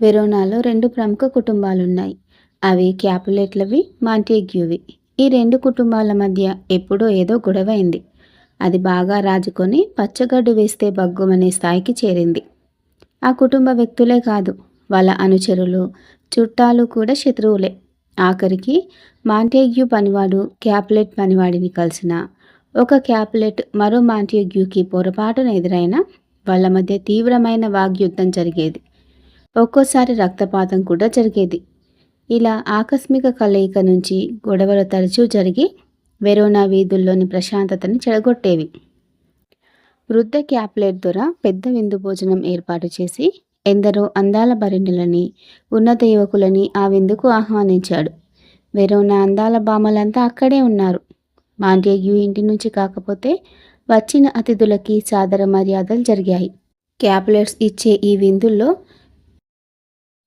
వెరోనాలో రెండు ప్రముఖ కుటుంబాలున్నాయి. అవి క్యాపులెట్లవి మాంటేగ్యూవి. ఈ రెండు కుటుంబాల మధ్య ఎప్పుడో ఏదో గొడవైంది. అది బాగా రాజుకొని పచ్చగడ్డు వేస్తే బగ్గుమనే స్థాయికి చేరింది. ఆ కుటుంబ వ్యక్తులే కాదు వాళ్ళ అనుచరులు చుట్టాలు కూడా శత్రువులే. ఆఖరికి మాంటేగ్యూ పనివాడు క్యాపులెట్ పనివాడిని కలిసిన ఒక క్యాపులెట్ మరో మాంటేగ్యూకి పొరపాటున ఎదురైన వాళ్ళ మధ్య తీవ్రమైన వాగ్యుద్ధం జరిగేది. ఒక్కోసారి రక్తపాతం కూడా జరిగేది. ఇలా ఆకస్మిక కలయిక నుంచి గొడవలు తరచూ జరిగి వెరోనా వీధుల్లోని ప్రశాంతతని చెడగొట్టేవి. వృద్ధ క్యాప్లెట్ దొర పెద్ద విందు భోజనం ఏర్పాటు చేసి ఎందరో అందాల భరిణులని ఉన్నత యువకులని ఆ విందుకు ఆహ్వానించాడు. వెరోనా అందాల బామలంతా అక్కడే ఉన్నారు. మాంటేగ్యూ ఇంటి నుంచి కాకపోతే వచ్చిన అతిథులకి సాదర మర్యాదలు జరిగాయి. క్యాప్లెట్స్ ఇచ్చే ఈ విందుల్లో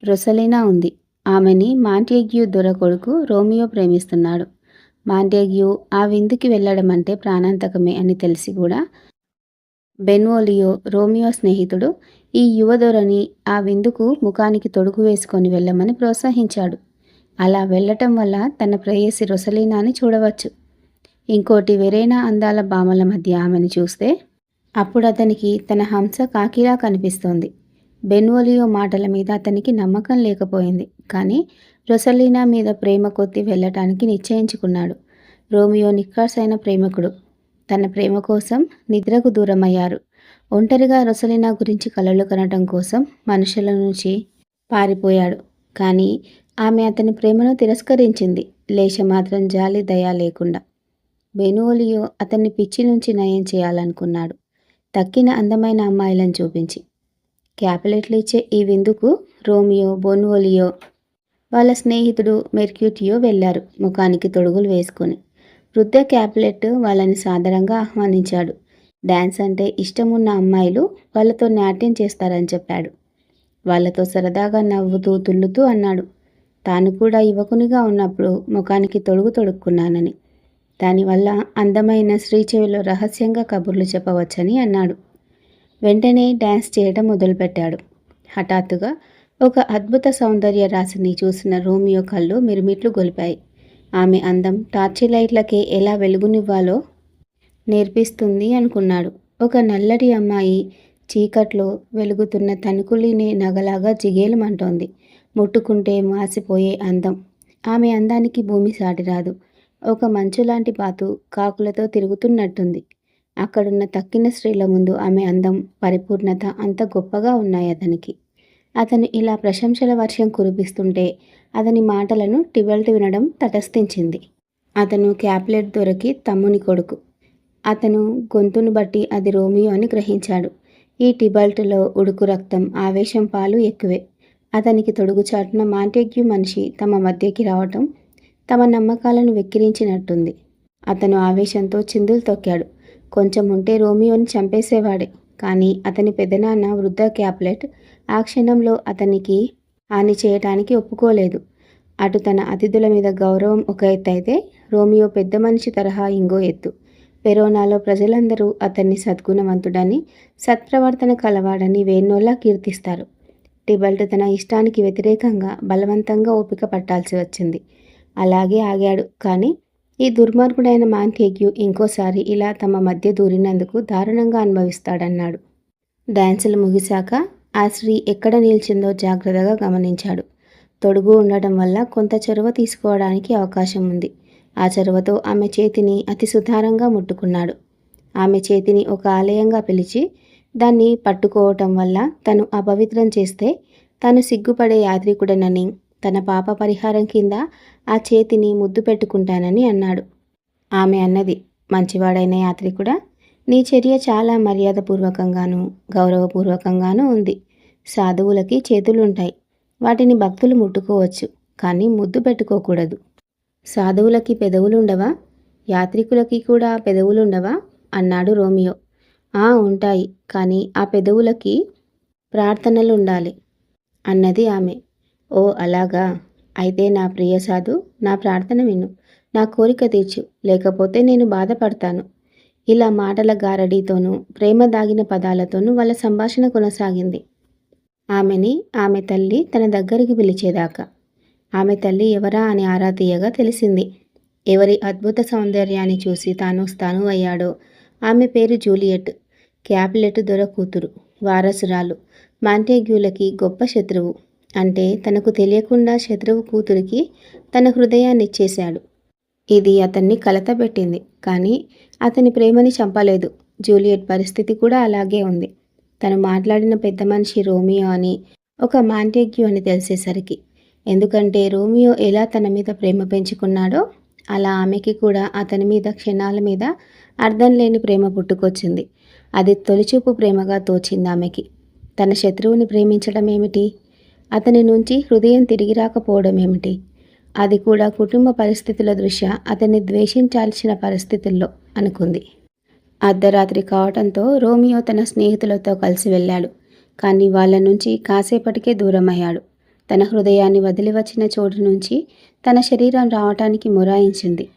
రొసలినా ఉంది. ఆమెని మాంటేగ్యూ దొర కొడుకు రోమియో ప్రేమిస్తున్నాడు. మాంటేగ్యూ ఆ విందుకి వెళ్ళడం అంటే ప్రాణాంతకమే అని తెలిసి కూడా బెన్వోలియో రోమియో స్నేహితుడు ఈ యువదొరని ఆ విందుకు ముఖానికి తొడుగు వేసుకొని వెళ్ళమని ప్రోత్సహించాడు. అలా వెళ్ళటం వల్ల తన ప్రేయసి రొసలీనాని చూడవచ్చు. ఇంకోటి వెరైనా అందాల బామల మధ్య ఆమెను చూస్తే అప్పుడు అతనికి తన హంస కాకిలా కనిపిస్తోంది. బెన్వోలియో మాటల మీద అతనికి నమ్మకం లేకపోయింది. కానీ రొసలీనా మీద ప్రేమ కొద్ది వెళ్ళటానికి నిశ్చయించుకున్నాడు. రోమియో నిక్కాసైన ప్రేమకుడు. తన ప్రేమ కోసం నిద్రకు దూరమయ్యారు. ఒంటరిగా రొసలీనా గురించి కలలు కనటం కోసం మనుషుల నుంచి పారిపోయాడు. కానీ ఆమె అతని ప్రేమను తిరస్కరించింది. లేశ మాత్రం జాలి దయా లేకుండా. బెనువోలియో అతన్ని పిచ్చి నుంచి నయం చేయాలనుకున్నాడు. తక్కిన అందమైన అమ్మాయిలను చూపించి. క్యాపిలెట్లు ఇచ్చే ఈ విందుకు రోమియో బోన్వోలియో వాళ్ళ స్నేహితుడు మెర్క్యూటియో వెళ్ళారు ముఖానికి తొడుగులు వేసుకొని. వృద్ధ క్యాపిలెట్ వాళ్ళని సాదరంగా ఆహ్వానించాడు. డ్యాన్స్ అంటే ఇష్టమున్న అమ్మాయిలు వాళ్ళతో నాట్యం చేస్తారని చెప్పాడు. వాళ్ళతో సరదాగా నవ్వుతూ తుల్లుతూ అన్నాడు. తాను కూడా యువకునిగా ఉన్నప్పుడు ముఖానికి తొడుగు తొడుక్కున్నానని. దానివల్ల అందమైన శ్రీచెవిలో రహస్యంగా కబుర్లు చెప్పవచ్చని అన్నాడు. వెంటనే డ్యాన్స్ చేయడం మొదలుపెట్టాడు. హఠాత్తుగా ఒక అద్భుత సౌందర్య రాశిని చూసిన రోమియో కళ్ళు మిరుమిట్లు గొలిపాయి. ఆమె అందం టార్చి లైట్లకే ఎలా వెలుగునివ్వాలో నేర్పిస్తుంది అనుకున్నాడు. ఒక నల్లటి అమ్మాయి చీకట్లో వెలుగుతున్న తణుకులిని నగలాగా జిగేలమంటోంది. ముట్టుకుంటే మాసిపోయే అందం. ఆమె అందానికి భూమి సాటిరాదు. ఒక మంచులాంటి పాతు కాకులతో తిరుగుతున్నట్టుంది. అక్కడున్న తక్కిన స్త్రీల ముందు ఆమె అందం పరిపూర్ణత అంత గొప్పగా ఉన్నాయి అతనికి. అతను ఇలా ప్రశంసల వర్షం కురిపిస్తుంటే అతని మాటలను టిబెల్ట్ వినడం తటస్థించింది. అతను క్యాప్లెట్ దొరికి తమ్ముని కొడుకు. అతను గొంతును బట్టి అది రోమియో అని గ్రహించాడు. ఈ టిబల్ట్లో ఉడుకు రక్తం ఆవేశం పాలు ఎక్కువే. అతనికి తొడుగుచాటున మాంటెగ్యూ మనిషి తమ మధ్యకి రావటం తమ నమ్మకాలను వెక్కిరించినట్టుంది. అతను ఆవేశంతో చిందులు తొక్కాడు. కొంచెం ఉంటే రోమియోని చంపేసేవాడే. కానీ అతని పెదనాన్న వృద్ధ క్యాప్లెట్ ఆ క్షణంలో అతనికి హాని చేయటానికి ఒప్పుకోలేదు. అటు తన అతిథుల మీద గౌరవం ఒక ఎత్తు అయితే రోమియో పెద్ద మనిషి తరహా ఇంగో ఎత్తు. పెరోనాలో ప్రజలందరూ అతన్ని సద్గుణవంతుడని సత్ప్రవర్తన కలవాడని వేణోలా కీర్తిస్తారు. టిబల్ట్ తన ఇష్టానికి వ్యతిరేకంగా బలవంతంగా ఓపిక పట్టాల్సి వచ్చింది. అలాగే ఆగాడు. కానీ ఈ దుర్మార్గుడైన మాంకేగ్యు ఇంకోసారి ఇలా తమ మధ్య దూరినందుకు దారుణంగా అనుభవిస్తాడన్నాడు. డ్యాన్సులు ముగిశాక ఆ స్త్రీ ఎక్కడ నిలిచిందో జాగ్రత్తగా గమనించాడు. తొడుగు ఉండటం వల్ల కొంత చొరవ తీసుకోవడానికి అవకాశం ఉంది. ఆ చొరవతో ఆమె చేతిని అతి సుధారంగా ముట్టుకున్నాడు. ఆమె చేతిని ఒక ఆలయంగా పిలిచి దాన్ని పట్టుకోవటం వల్ల తను అపవిత్రం చేస్తే తను సిగ్గుపడే యాత్రికుడనని తన పాప పరిహారం కింద ఆ చేతిని ముద్దు పెట్టుకుంటానని అన్నాడు. ఆమె అన్నది మంచివాడైన యాత్రికుడా నీ చర్య చాలా మర్యాదపూర్వకంగాను గౌరవపూర్వకంగానూ ఉంది. సాధువులకి చేతులుంటాయి. వాటిని భక్తులు ముట్టుకోవచ్చు కానీ ముద్దు పెట్టుకోకూడదు. సాధువులకి పెదవులుండవా? యాత్రికులకి కూడా పెదవులుండవా? అన్నాడు రోమియో. ఆ ఉంటాయి కానీ ఆ పెదవులకి ప్రార్థనలు ఉండాలి అన్నది ఆమె. ఓ అలాగా. అయితే నా ప్రియ సాధు నా ప్రార్థన విను. నా కోరిక తీర్చు. లేకపోతే నేను బాధపడతాను. ఇలా మాటల గారడీతోనూ ప్రేమ దాగిన పదాలతోనూ వాళ్ళ సంభాషణ కొనసాగింది. ఆమెని ఆమె తల్లి తన దగ్గరికి పిలిచేదాకా. ఆమె తల్లి ఎవరా అని ఆరా తీయగా తెలిసింది. ఎవరి అద్భుత సౌందర్యాన్ని చూసి తాను స్థాను అయ్యాడో? ఆమె పేరు జూలియట్. క్యాప్లెట్ దొర కూతురు వారసురాలు. మాంటేగ్యూలకి గొప్ప శత్రువు. అంటే తనకు తెలియకుండా శత్రువు కూతురికి తన హృదయాన్ని ఇచ్చేశాడు. ఇది అతన్ని కలతపెట్టింది కానీ అతని ప్రేమని చంపలేదు. జూలియట్ పరిస్థితి కూడా అలాగే ఉంది. తను మాట్లాడిన పెద్ద మనిషి రోమియో అని ఒక మాంటేగ్యూ అని తెలిసేసరికి ఎందుకంటే రోమియో ఎలా తన మీద ప్రేమ పెంచుకున్నాడో అలా ఆమెకి కూడా అతని మీద క్షణాల మీద అర్థం లేని ప్రేమ పుట్టుకొచ్చింది. అది తొలిచూపు ప్రేమగా తోచింది ఆమెకి. తన శత్రువుని ప్రేమించడం ఏమిటి? అతని నుంచి హృదయం తిరిగి రాకపోవడం ఏమిటి? అది కూడా కుటుంబ పరిస్థితుల దృష్ట్యా అతన్ని ద్వేషించాల్సిన పరిస్థితుల్లో అనుకుంది. అర్ధరాత్రి కావటంతో రోమియో తన స్నేహితులతో కలిసి వెళ్ళాడు. కానీ వాళ్ళ నుంచి కాసేపటికే దూరమయ్యాడు. తన హృదయాన్ని వదిలి వచ్చిన చోటు నుంచి తన శరీరం రావటానికి మొరాయించింది.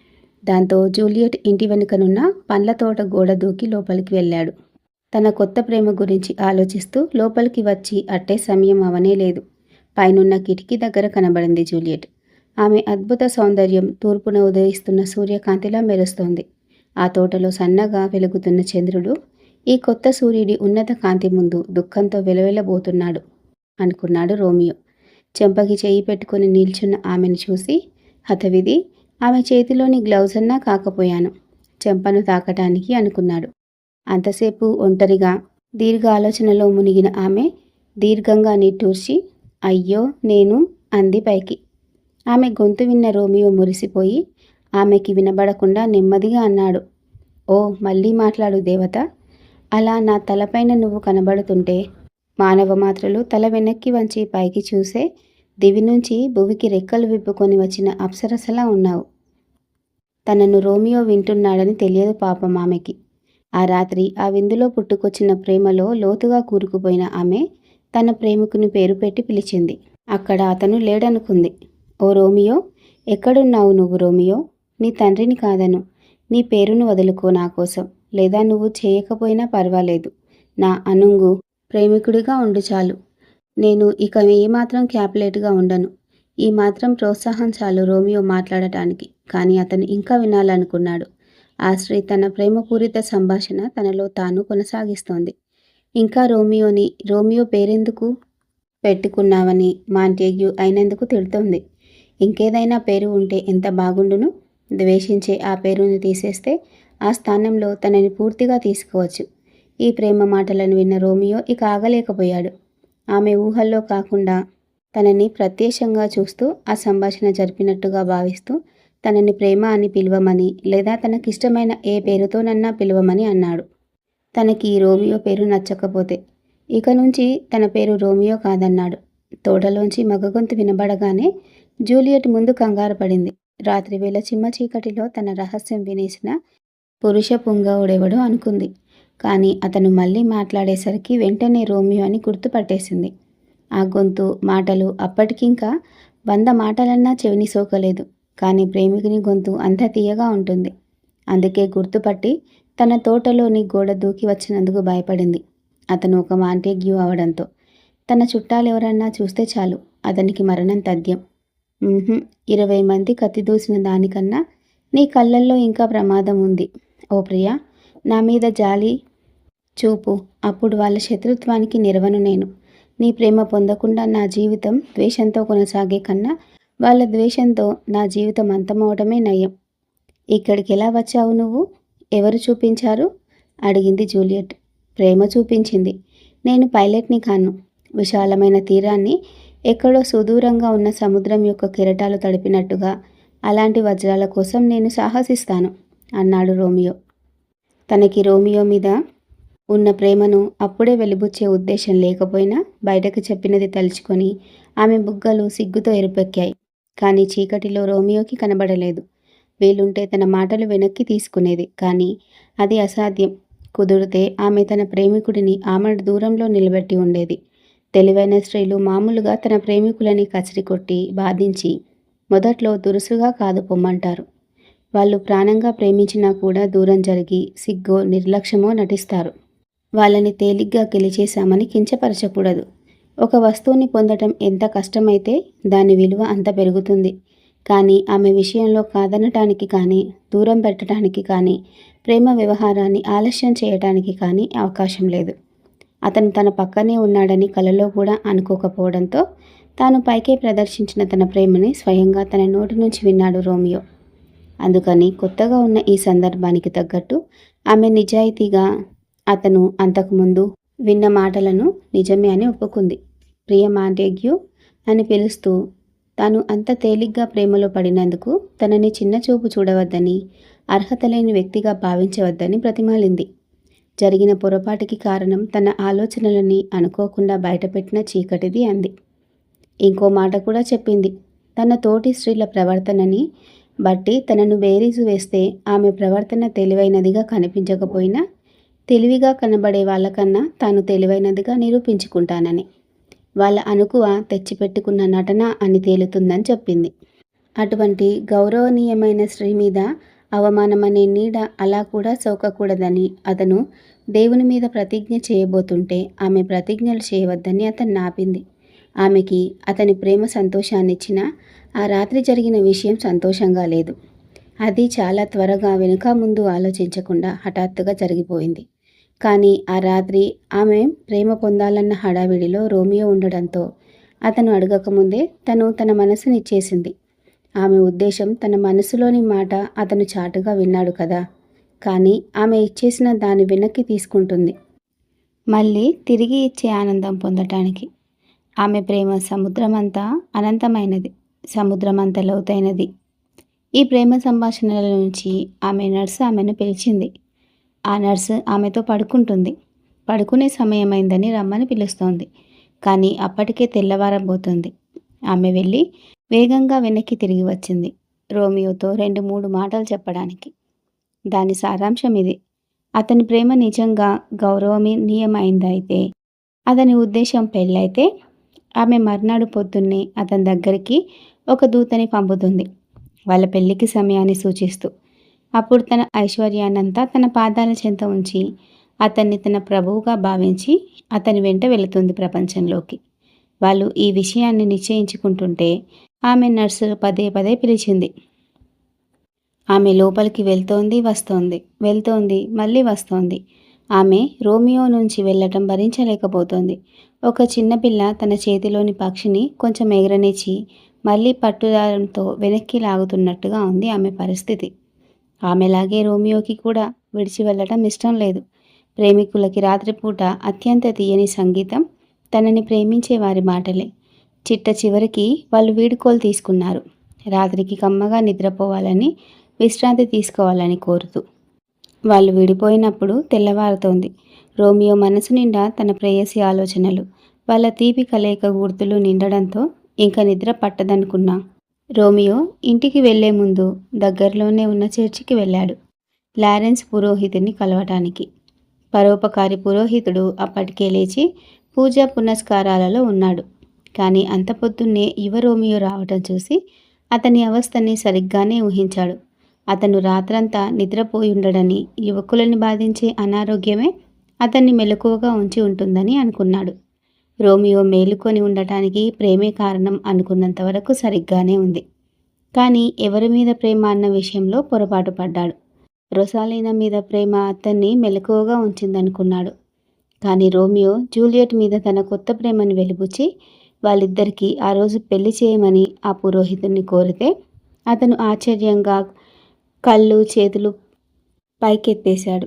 దాంతో జూలియట్ ఇంటి వెనుకనున్న పండ్ల తోట గోడ దూకి లోపలికి వెళ్ళాడు. తన కొత్త ప్రేమ గురించి ఆలోచిస్తూ లోపలికి వచ్చి అట్టే సమయం అవనే లేదు పైనున్న కిటికీ దగ్గర కనబడింది జూలియట్. ఆమె అద్భుత సౌందర్యం తూర్పున ఉదయిస్తున్న సూర్యకాంతిలా మెరుస్తోంది. ఆ తోటలో సన్నగా వెలుగుతున్న చంద్రుడు ఈ కొత్త సూర్యుడి ఉన్నత కాంతి ముందు దుఃఖంతో వెలవెలబోతున్నాడు అనుకున్నాడు రోమియో. చెంపకి చేయి పెట్టుకుని నిల్చున్న ఆమెను చూసి హతవిధి ఆమె చేతిలోని గ్లౌజ్ అన్నా కాకపోయాను చెంపను తాకటానికి అనుకున్నాడు. అంతసేపు ఒంటరిగా దీర్ఘ ఆలోచనలో మునిగిన ఆమె దీర్ఘంగా నిట్టూర్చి అయ్యో నేను అంది పైకి. ఆమె గొంతు విన్న రోమియో మురిసిపోయి ఆమెకి వినబడకుండా నెమ్మదిగా అన్నాడు ఓ మళ్ళీ మాట్లాడు దేవత. అలా నా తలపైన నువ్వు కనబడుతుంటే మానవ మాత్రలు తల వెనక్కి వంచి పైకి చూసే దివి నుంచి భువికి రెక్కలు విప్పుకొని వచ్చిన అప్సరసలా ఉన్నావు. తనను రోమియో వింటున్నాడని తెలియదు పాపం ఆమెకి. ఆ రాత్రి ఆ విందులో పుట్టుకొచ్చిన ప్రేమలో లోతుగా కూరుకుపోయిన ఆమె తన ప్రేమికుని పేరు పెట్టి పిలిచింది. అక్కడ అతను లేడనుకుంది. ఓ రోమియో ఎక్కడున్నావు నువ్వు రోమియో? నీ తండ్రిని కాదను. నీ పేరును వదులుకో నా కోసం. లేదా నువ్వు చేయకపోయినా పర్వాలేదు. నా అనుంగు ప్రేమికుడిగా ఉండు చాలు. నేను ఇక ఏమాత్రం క్యాపులేట్గా ఉండను. ఈ మాత్రం ప్రోత్సాహం చాలు రోమియో మాట్లాడటానికి. కానీ అతను ఇంకా వినాలనుకున్నాడు. ఆశ్రయ్ తన ప్రేమపూరిత సంభాషణ తనలో తాను కొనసాగిస్తోంది. ఇంకా రోమియోని రోమియో పేరెందుకు పెట్టుకున్నావని మాంటేగ్యూ అయినందుకు తిడుతోంది. ఇంకేదైనా పేరు ఉంటే ఎంత బాగుండును? ద్వేషించే ఆ పేరుని తీసేస్తే ఆ స్థానంలో తనని పూర్తిగా తీసుకోవచ్చు. ఈ ప్రేమ మాటలను విన్న రోమియో ఇక ఆగలేకపోయాడు. ఆమె ఊహల్లో కాకుండా తనని ప్రత్యక్షంగా చూస్తూ ఆ సంభాషణ జరిపినట్టుగా భావిస్తూ తనని ప్రేమ అని పిలవమని లేదా తనకిష్టమైన ఏ పేరుతోనన్నా పిలవమని అన్నాడు. తనకి ఈ రోమియో పేరు నచ్చకపోతే. ఇక నుంచి తన పేరు రోమియో కాదన్నాడు. తోటలోంచి మగగొంతు వినబడగానే జూలియట్ ముందు కంగారు పడింది. రాత్రివేళ చిమ్మ చీకటిలో తన రహస్యం వినేసిన పురుష పుంగవుడెవడో అనుకుంది. కానీ అతను మళ్ళీ మాట్లాడేసరికి వెంటనే రోమియో అని గుర్తుపట్టేసింది. ఆ గొంతు మాటలు అప్పటికింకా వంద మాటలన్నా చెవిని సోకలేదు. కానీ ప్రేమికుని గొంతు అంత తీయగా ఉంటుంది. అందుకే గుర్తుపట్టి తన తోటలోని గోడ దూకి వచ్చినందుకు భయపడింది. అతను ఒక మాంటేగ్యూ అవడంతో తన చుట్టాలు ఎవరన్నా చూస్తే చాలు అతనికి మరణం తథ్యం. ఇరవై మంది కత్తి దూసిన దానికన్నా నీ కళ్ళల్లో ఇంకా ప్రమాదం ఉంది. ఓ ప్రియా నా మీద జాలి చూపు. అప్పుడు వాళ్ళ శత్రుత్వానికి నిరవను నేను. నీ ప్రేమ పొందకుండా నా జీవితం ద్వేషంతో కొనసాగే కన్నా వాళ్ళ ద్వేషంతో నా జీవితం అంతమవడమే నయం. ఇక్కడికి ఎలా వచ్చావు నువ్వు? ఎవరు చూపించారు? అడిగింది జూలియట్. ప్రేమ చూపించింది. నేను పైలట్ని కాను. విశాలమైన తీరాన్ని ఎక్కడో సుదూరంగా ఉన్న సముద్రం యొక్క కెరటాలు తడిపినట్టుగా అలాంటి వజ్రాల కోసం నేను సాహసిస్తాను అన్నాడు రోమియో. తనకి రోమియో మీద ఉన్న ప్రేమను అప్పుడే వెలిబుచ్చే ఉద్దేశం లేకపోయినా బయటకు చెప్పినది తలుచుకొని ఆమె బుగ్గలు సిగ్గుతో ఎరుపెక్కాయి. కానీ చీకటిలో రోమియోకి కనబడలేదు. వీలుంటే తన మాటలు వెనక్కి తీసుకునేది. కానీ అది అసాధ్యం. కుదిరితే ఆమె తన ప్రేమికుడిని ఆమె దూరంలో నిలబెట్టి ఉండేది. తెలివైన స్త్రీలు మామూలుగా తన ప్రేమికులని కసిరి కొట్టి బాధించి మొదట్లో దురుసుగా కాదు పొమ్మంటారు. వాళ్ళు ప్రాణంగా ప్రేమించినా కూడా దూరం జరిగి సిగ్గో నిర్లక్ష్యమో నటిస్తారు. వాళ్ళని తేలిగ్గా గెలిచేశామని కించపరచకూడదు. ఒక వస్తువుని పొందటం ఎంత కష్టమైతే దాని విలువ అంత పెరుగుతుంది. కానీ ఆమె విషయంలో కాదనటానికి కానీ దూరం పెట్టడానికి కానీ ప్రేమ వ్యవహారాన్ని ఆలస్యం చేయటానికి కానీ అవకాశం లేదు. అతను తన పక్కనే ఉన్నాడని కలలో కూడా అనుకోకపోవడంతో తాను పైకే ప్రదర్శించిన తన ప్రేమని స్వయంగా తన నోటి నుంచి విన్నాడు రోమియో. అందుకని కొత్తగా ఉన్న ఈ సందర్భానికి తగ్గట్టు ఆమె నిజాయితీగా అతను అంతకుముందు విన్న మాటలను నిజమే అని ఒప్పుకుంది. ప్రియ మాంటేగ్యూ అని పిలుస్తూ తాను అంత తేలిగ్గా ప్రేమలో పడినందుకు తనని చిన్న చూపు చూడవద్దని అర్హత లేని వ్యక్తిగా భావించవద్దని ప్రతిమాలింది. జరిగిన పొరపాటుకి కారణం తన ఆలోచనలని అనుకోకుండా బయటపెట్టిన చీకటిది అంది. ఇంకో మాట కూడా చెప్పింది. తన తోటి స్త్రీల ప్రవర్తనని బట్టి తనను బేరీజు వేస్తే ఆమె ప్రవర్తన తెలివైనదిగా కనిపించకపోయినా తెలివిగా కనబడే వాళ్ళకన్నా తాను తెలివైనదిగా నిరూపించుకుంటానని. వాళ్ళ అనుకువ తెచ్చిపెట్టుకున్న నటన అని తేలుతుందని చెప్పింది. అటువంటి గౌరవనీయమైన స్త్రీ మీద అవమానమనే నీడ అలా కూడా సోకకూడదని అతను దేవుని మీద ప్రతిజ్ఞ చేయబోతుంటే ఆమె ప్రతిజ్ఞలు చేయవద్దని అతను నాపింది. ఆమెకి అతని ప్రేమ సంతోషాన్నిచ్చిన ఆ రాత్రి జరిగిన విషయం సంతోషంగా లేదు. అది చాలా త్వరగా వెనుక ముందు ఆలోచించకుండా హఠాత్తుగా జరిగిపోయింది. కానీ ఆ రాత్రి ఆమె ప్రేమ పొందాలన్న హడావిడిలో రోమియో ఉండడంతో అతను అడగకముందే తను తన మనసునిచ్చేసింది ఆమె ఉద్దేశం తన మనసులోని మాట అతను చాటుగా విన్నాడు కదా. కానీ ఆమె ఇచ్చేసిన దాని వెనక్కి తీసుకుంటుంది. మళ్ళీ తిరిగి ఇచ్చే ఆనందం పొందటానికి ఆమె ప్రేమ సముద్రమంతా అనంతమైనది సముద్రమంత లోతైనది. ఈ ప్రేమ సంభాషణల నుంచి ఆమె నర్సు ఆమెను పిలిచింది. ఆ నర్సు ఆమెతో పడుకుంటుంది. పడుకునే సమయమైందని రమ్మని పిలుస్తోంది. కానీ అప్పటికే తెల్లవారబోతుంది ఆమె వెళ్ళి వేగంగా వెనక్కి తిరిగి వచ్చింది. రోమియోతో రెండు మూడు మాటలు చెప్పడానికి. దాని సారాంశం ఇది. అతని ప్రేమ నిజంగా గౌరవనీయమైందైతే అతని ఉద్దేశం పెళ్ళైతే ఆమె మర్నాడు పొద్దున్నే అతని దగ్గరికి ఒక దూతని పంపుతుంది. వాళ్ళ పెళ్ళికి సమయాన్ని సూచిస్తూ అప్పుడు తన ఐశ్వర్యాన్నంతా తన పాదాల చెంత ఉంచి అతన్ని తన ప్రభువుగా భావించి అతని వెంట వెళుతుంది ప్రపంచంలోకి. వాళ్ళు ఈ విషయాన్ని నిశ్చయించుకుంటుంటే ఆమె నర్సు పదే పదే పిలిచింది. ఆమె లోపలికి వెళ్తోంది వస్తోంది వెళ్తోంది మళ్ళీ వస్తోంది. ఆమె రోమియో నుంచి వెళ్ళటం భరించలేకపోతోంది. ఒక చిన్నపిల్ల తన చేతిలోని పక్షిని కొంచెం ఎగరనిచ్చి మళ్ళీ పట్టుదారంతో వెనక్కి లాగుతున్నట్టుగా ఉంది ఆమె పరిస్థితి. ఆమెలాగే రోమియోకి కూడా విడిచి వెళ్ళటం ఇష్టం లేదు. ప్రేమికులకి రాత్రిపూట అత్యంత తీయని సంగీతం తనని ప్రేమించే వారి మాటలే. చిట్ట చివరికి వాళ్ళు వీడుకోలు తీసుకున్నారు. రాత్రికి కమ్మగా నిద్రపోవాలని విశ్రాంతి తీసుకోవాలని కోరుతూ. వాళ్ళు విడిపోయినప్పుడు తెల్లవారుతోంది. రోమియో మనసు నిండా తన ప్రేయసి ఆలోచనలు. వాళ్ళ తీపి కలయిక గుర్తులు నిండడంతో ఇంకా నిద్ర పట్టదనుకున్నా. రోమియో ఇంటికి వెళ్ళే ముందు దగ్గరలోనే ఉన్న చర్చికి వెళ్ళాడు. లారెన్స్ పురోహితుని కలవటానికి. పరోపకారి పురోహితుడు అప్పటికే లేచి పూజా పునస్కారాలలో ఉన్నాడు. కానీ అంత పొద్దున్నే యువ రోమియో రావటం చూసి అతని అవస్థని సరిగ్గానే ఊహించాడు. అతను రాత్రంతా నిద్రపోయి ఉండడని యువకులని బాధించే అనారోగ్యమే అతన్ని మెలకువగా ఉంచి ఉంటుందని అనుకున్నాడు. రోమియో మేలుకొని ఉండటానికి ప్రేమే కారణం అనుకున్నంత వరకు సరిగ్గానే ఉంది. కానీ ఎవరి మీద ప్రేమ అన్న విషయంలో పొరపాటు పడ్డాడు. రొసాలీనా మీద ప్రేమ అతన్ని మెలకువగా ఉంచిందనుకున్నాడు. కానీ రోమియో జూలియట్ మీద తన కొత్త ప్రేమను వెలిబుచ్చి వాళ్ళిద్దరికీ ఆ రోజు పెళ్ళి చేయమని ఆ పురోహితుడిని కోరితే అతను ఆశ్చర్యంగా కళ్ళు చేతులు పైకెత్తేశాడు.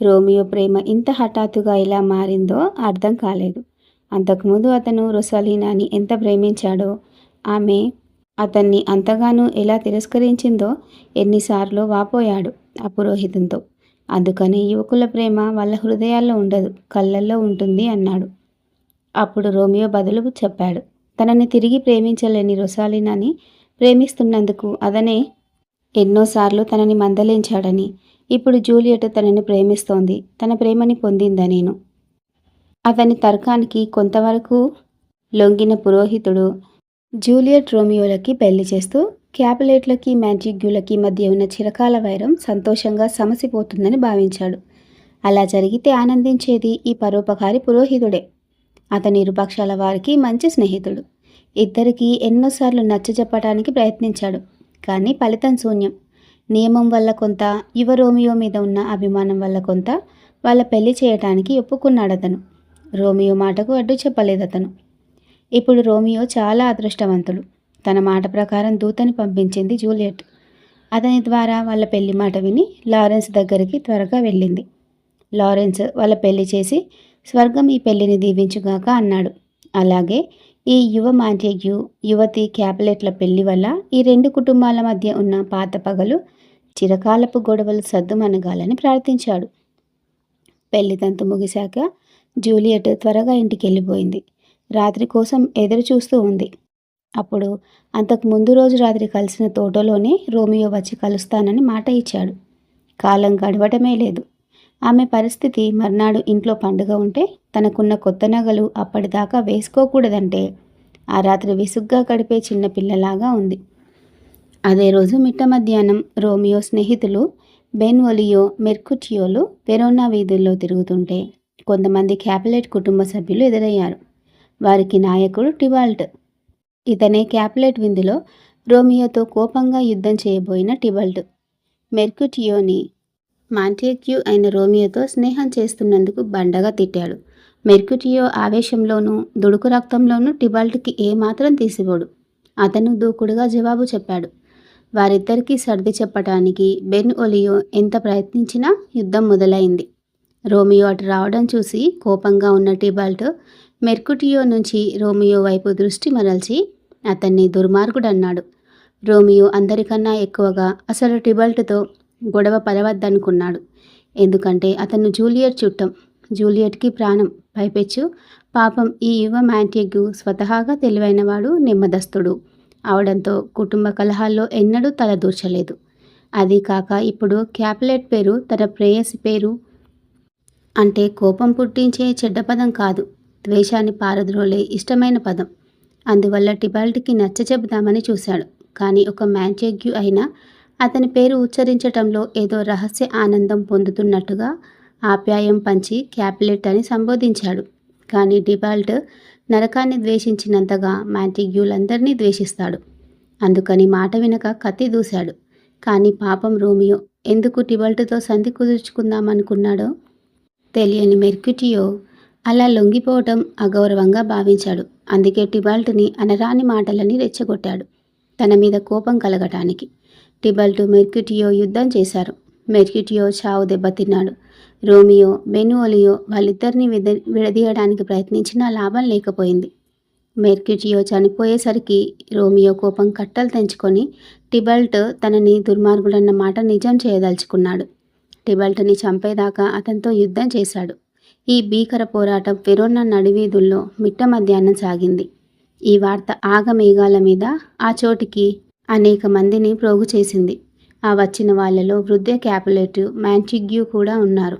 రోమియో ప్రేమ ఇంత హఠాత్తుగా ఇలా మారిందో అర్థం కాలేదు. అంతకుముందు అతను రొసాలీనాని ఎంత ప్రేమించాడో ఆమె అతన్ని అంతగానో ఎలా తిరస్కరించిందో ఎన్నిసార్లు వాపోయాడు ఆ పురోహితంతో అందుకని యువకుల ప్రేమ వాళ్ళ హృదయాల్లో ఉండదు కళ్ళల్లో ఉంటుంది అన్నాడు. అప్పుడు రోమియో బదులు చెప్పాడు తనని తిరిగి ప్రేమించలేని రొసాలినాని ప్రేమిస్తున్నందుకు అతనే ఎన్నోసార్లు తనని మందలించాడని. ఇప్పుడు జూలియట్ తనని ప్రేమిస్తోంది తన ప్రేమని పొందిందనేను అతని తర్కానికి కొంతవరకు లొంగిన పురోహితుడు జూలియట్ రోమియోలకి పెళ్ళి చేస్తూ క్యాపులేట్లకి మ్యాజిగ్యులకి మధ్య ఉన్న చిరకాల వైరం సంతోషంగా సమసిపోతుందని భావించాడు. అలా జరిగితే ఆనందించేది ఈ పరోపకారి పురోహితుడే. అతని ఇరుపక్షాల వారికి మంచి స్నేహితుడు. ఇద్దరికీ ఎన్నోసార్లు నచ్చజెప్పడానికి ప్రయత్నించాడు కానీ ఫలితం శూన్యం. నియమం వల్ల కొంత యువ రోమియో మీద ఉన్న అభిమానం వల్ల కొంత వాళ్ళ పెళ్ళి చేయటానికి ఒప్పుకున్నాడు అతను రోమియో మాటకు అడ్డు చెప్పలేదు అతను. ఇప్పుడు రోమియో చాలా అదృష్టవంతుడు తన మాట ప్రకారం దూతని పంపించింది జూలియట్. అతని ద్వారా వాళ్ళ పెళ్ళి మాట విని లారెన్స్ దగ్గరికి త్వరగా వెళ్ళింది. లారెన్స్ వాళ్ళ పెళ్ళి చేసి స్వర్గం ఈ పెళ్ళిని దీవించుగాక అన్నాడు. అలాగే ఈ యువ మాంటేగ్యూ యువతి క్యాపిలెట్ల పెళ్ళి వల్ల ఈ రెండు కుటుంబాల మధ్య ఉన్న పాత పగలు చిరకాలపు గొడవలు సద్దుమనగాలని ప్రార్థించాడు. పెళ్ళి తంతు ముగిశాక జూలియట్ త్వరగా ఇంటికి వెళ్ళిపోయింది రాత్రి కోసం ఎదురు చూస్తూ ఉంది. అప్పుడు అంతకు ముందు రోజు రాత్రి కలిసిన తోటలోనే రోమియో వచ్చి కలుస్తానని మాట ఇచ్చాడు. కాలం గడవటమే లేదు. ఆమె పరిస్థితి మర్నాడు ఇంట్లో పండుగ ఉంటే తనకున్న కొత్త నగలు అప్పటిదాకా వేసుకోకూడదంటే ఆ రాత్రి విసుగ్గా గడిపే చిన్నపిల్లలాగా ఉంది. అదే రోజు మిట్ట మధ్యాహ్నం రోమియో స్నేహితులు బెన్ ఒలియో మెర్కుటియోలు వెరోనా వీధుల్లో తిరుగుతుంటే కొంతమంది క్యాపిలెట్ కుటుంబ సభ్యులు ఎదురయ్యారు. వారికి నాయకుడు టిబాల్ట్. ఇతనే క్యాపిలెట్ విందులో రోమియోతో కోపంగా యుద్ధం చేయబోయిన టిబల్ట్. మెర్కుటియోని మాంటేక్యూ అయిన రోమియోతో స్నేహం చేస్తున్నందుకు బండగా తిట్టాడు. మెర్కుటియో ఆవేశంలోనూ దుడుకు రక్తంలోనూ టిబాల్ట్కి ఏమాత్రం తీసిపోడు అతను దూకుడుగా జవాబు చెప్పాడు. వారిద్దరికీ సర్ది చెప్పటానికి బెన్ ఒలియో ఎంత ప్రయత్నించినా యుద్ధం మొదలైంది. రోమియో అటు రావడం చూసి కోపంగా ఉన్న టిబాల్ట్ మెర్కుటియో నుంచి రోమియో వైపు దృష్టి మరల్చి అతన్ని దుర్మార్గుడన్నాడు. రోమియో అందరికన్నా ఎక్కువగా అసలు టిబల్ట్తో గొడవ పడవద్దనుకున్నాడు. ఎందుకంటే అతను జూలియట్ చుట్టం జూలియట్కి ప్రాణం పైపెచ్చు. పాపం ఈ యువ మ్యాంటేగ్యూ స్వతహాగా తెలివైనవాడు నెమ్మదస్తుడు. అవడంతో కుటుంబ కలహాల్లో ఎన్నడూ తలదూర్చలేదు. అది కాక ఇప్పుడు క్యాప్లెట్ పేరు తన ప్రేయసి పేరు అంటే కోపం పుట్టించే చెడ్డ పదం కాదు. ద్వేషాన్ని పారద్రోలే ఇష్టమైన పదం. అందువల్ల టిబాల్ట్కి నచ్చ చెబుదామని చూశాడు. కానీ ఒక మ్యాంచేగ్యూ అయినా అతని పేరు ఉచ్చరించటంలో ఏదో రహస్య ఆనందం పొందుతున్నట్టుగా ఆప్యాయం పంచి క్యాపిలెట్ అని సంబోధించాడు. కానీ డిబాల్ట్ నరకాన్ని ద్వేషించినంతగా మ్యాంటిగ్యూలందరినీ ద్వేషిస్తాడు. అందుకని మాట వినక కత్తి దూశాడు. కానీ పాపం రోమియో ఎందుకు టిబల్ట్తో సంధి కుదుర్చుకుందామనుకున్నాడో తెలియని మెర్క్యుటియో అలా లొంగిపోవటం అగౌరవంగా భావించాడు. అందుకే టిబాల్ట్ని అనరాని మాటలని రెచ్చగొట్టాడు తన మీద కోపం కలగటానికి. టిబల్ట్ మెర్క్యుటియో యుద్ధం చేశారు. మెర్క్యుటియో చావు దెబ్బతిన్నాడు రోమియో బెనుఓలియో వాళ్ళిద్దరిని విద విడదీయడానికి ప్రయత్నించినా లాభం లేకపోయింది. మెర్క్యుటియో చనిపోయేసరికి రోమియో కోపం కట్టలు తెంచుకొని టిబల్ట్ తనని దుర్మార్గుడన్న మాట నిజం చేయదలుచుకున్నాడు. టిబల్ట్ని చంపేదాకా అతనితో యుద్ధం చేశాడు. ఈ భీకర పోరాటం ఫెరోనా నడివీధుల్లో మిట్ట మధ్యాహ్నం సాగింది. ఈ వార్త ఆగమేఘాల మీద ఆ చోటికి అనేక మందిని ప్రోగు చేసింది. ఆ వచ్చిన వాళ్ళలో వృద్ధ క్యాపులేటివ్ మ్యాంచిగ్యూ కూడా ఉన్నారు.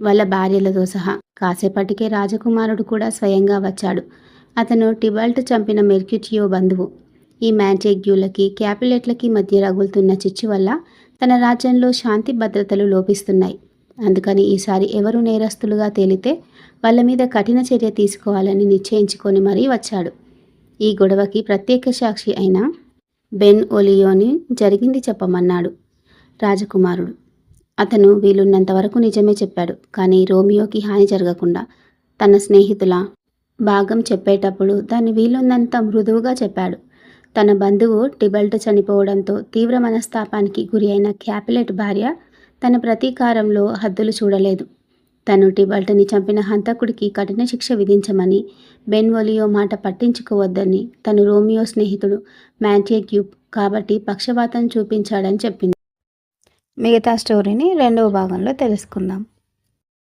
వాళ్ళ భార్యలతో సహా కాసేపటికే రాజకుమారుడు కూడా స్వయంగా వచ్చాడు. అతను టిబాల్ట్ చంపిన మెర్క్యూటియో బంధువు. ఈ మ్యాంచెగ్యూలకి క్యాపిలెట్లకి మధ్య రగులుతున్న చిచ్చు వల్ల తన రాజ్యంలో శాంతి భద్రతలు లోపిస్తున్నాయి. అందుకని ఈసారి ఎవరు నేరస్తులుగా తేలితే వాళ్ళ మీద కఠిన చర్య తీసుకోవాలని నిశ్చయించుకొని మరీ వచ్చాడు. ఈ గొడవకి ప్రత్యేక సాక్షి అయిన బెన్ ఒలియోని జరిగింది చెప్పమన్నాడు రాజకుమారుడు. అతను వీలున్నంత వరకు నిజమే చెప్పాడు కానీ రోమియోకి హాని జరగకుండా తన స్నేహితుల భాగం చెప్పేటప్పుడు దాన్ని వీలున్నంత మృదువుగా చెప్పాడు. తన బంధువు టిబల్ట్ చనిపోవడంతో తీవ్ర మనస్తాపానికి గురి అయిన క్యాపిలెట్ భార్య తన ప్రతీకారంలో హద్దులు చూడలేదు. తను టిబల్ట్ని చంపిన హంతకుడికి కఠిన శిక్ష విధించమని బెన్వోలియో మాట పట్టించుకోవద్దని తను రోమియో స్నేహితుడు మ్యాంటియక్యూబ్ కాబట్టి పక్షపాతం చూపించాడని చెప్పింది. మిగతా స్టోరీని రెండవ భాగంలో తెలుసుకుందాం.